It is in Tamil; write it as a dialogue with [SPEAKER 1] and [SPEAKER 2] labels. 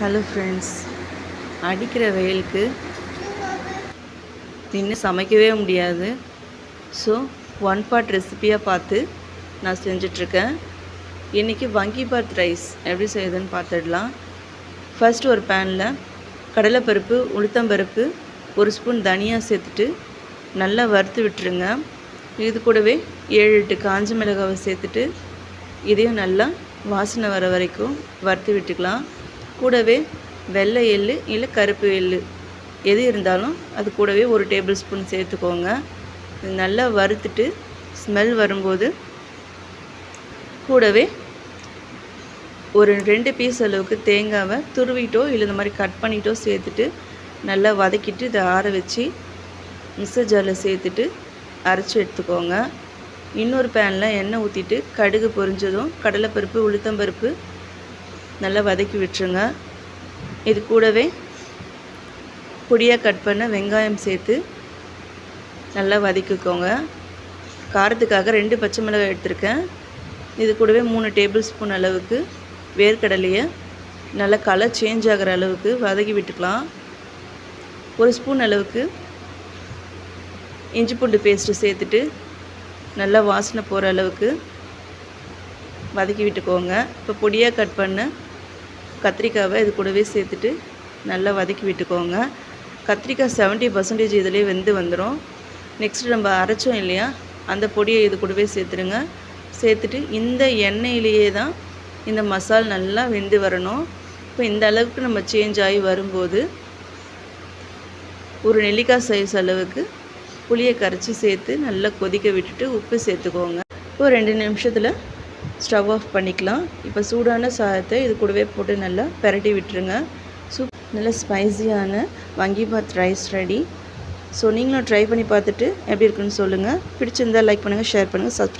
[SPEAKER 1] ஹலோ ஃப்ரெண்ட்ஸ் அடிக்கிற வெயிலுக்கு நின்று சமைக்கவே முடியாது. ஸோ ஒன் பார்ட் ரெசிபியாக பார்த்து நான் செஞ்சிட்ருக்கேன். இன்றைக்கி வங்கி பாத் ரைஸ் எப்படி செய்யுதுன்னு பார்த்துடலாம். ஃபர்ஸ்ட் ஒரு பேனில் கடலைப்பருப்பு உளுத்தம்பருப்பு ஒரு ஸ்பூன் தனியாக சேர்த்துட்டு நல்லா வறுத்து விட்டுருங்க. இது கூடவே ஏழு எட்டு காஞ்ச மிளகாவை சேர்த்துட்டு இதையும் நல்லா வாசனை வர வரைக்கும் வறுத்து விட்டுக்கலாம். கூடவே வெள்ளை எள்ளு இல்லை கருப்பு எள்ளு. எது இருந்தாலும் அது கூடவே ஒரு டேபிள் ஸ்பூன் சேர்த்துக்கோங்க. இது நல்லா வறுத்துட்டு ஸ்மெல் வரும்போது கூடவே ஒரு ரெண்டு பீஸ் அளவுக்கு தேங்காவை துருவிட்டோ இல்லை இந்த மாதிரி கட் பண்ணிட்டோ சேர்த்துட்டு நல்லா வதக்கிட்டு இதை ஆற வச்சு மிக்சர் ஜாரில் சேர்த்துட்டு அரைச்சி எடுத்துக்கோங்க. இன்னொரு பேனில் எண்ணெய் ஊற்றிட்டு கடுகு பொரிஞ்சதும் கடலைப்பருப்பு உளுத்தம்பருப்பு நல்லா வதக்கி விட்டுருங்க. இது கூடவே பொடியாக கட் பண்ண வெங்காயம் சேர்த்து நல்லா வதக்கிக்கோங்க. காரத்துக்காக ரெண்டு பச்சை மிளகாய் எடுத்திருக்கேன். இது கூடவே மூணு டேபிள் ஸ்பூன் அளவுக்கு வேர்க்கடலையை நல்லா கலர் சேஞ்ச் ஆகிற அளவுக்கு வதக்கி விட்டுக்கலாம். ஒரு ஸ்பூன் அளவுக்கு இஞ்சி பூண்டு பேஸ்ட்டு சேர்த்துட்டு நல்லா வாசனை போகிற அளவுக்கு வதக்கி விட்டுக்கோங்க. இப்போ பொடியாக கட் பண்ண கத்திரிக்காவை இது கூடவே சேர்த்துட்டு நல்லா வதக்கி விட்டுக்கோங்க. கத்திரிக்காய் செவன்ட்டி பர்சன்டேஜ் இதிலே வெந்து வந்துடும் நெக்ஸ்ட்டு நம்ம அரைச்சோம் இல்லையா? அந்த பொடியை இது கூடவே சேர்த்துருங்க. சேர்த்துட்டு இந்த எண்ணெயிலேயே தான் இந்த மசால் நல்லா வெந்து வரணும். இப்போ இந்த அளவுக்கு நம்ம சேஞ்ச் ஆகி வரும்போது ஒரு நெல்லிக்காய் சைஸ் அளவுக்கு புளியை கரைச்சி சேர்த்து நல்லா கொதிக்க விட்டுட்டு உப்பு சேர்த்துக்கோங்க. ஒரு ரெண்டு நிமிஷத்தில் ஸ்டவ் ஆஃப் பண்ணிக்கலாம். இப்போ சூடான சாதத்தை இது கூடவே போட்டு நல்லா பெரட்டி விட்டுருங்க. சூப் நல்லா ஸ்பைஸியான வங்கிபாத் ரைஸ் ரெடி. ஸோ நீங்களும் ட்ரை பண்ணி பார்த்துட்டு எப்படி இருக்குன்னு சொல்லுங்கள் பிடிச்சிருந்தால் லைக் பண்ணுங்கள் ஷேர் பண்ணுங்கள் சப்ஸ்கிரைப்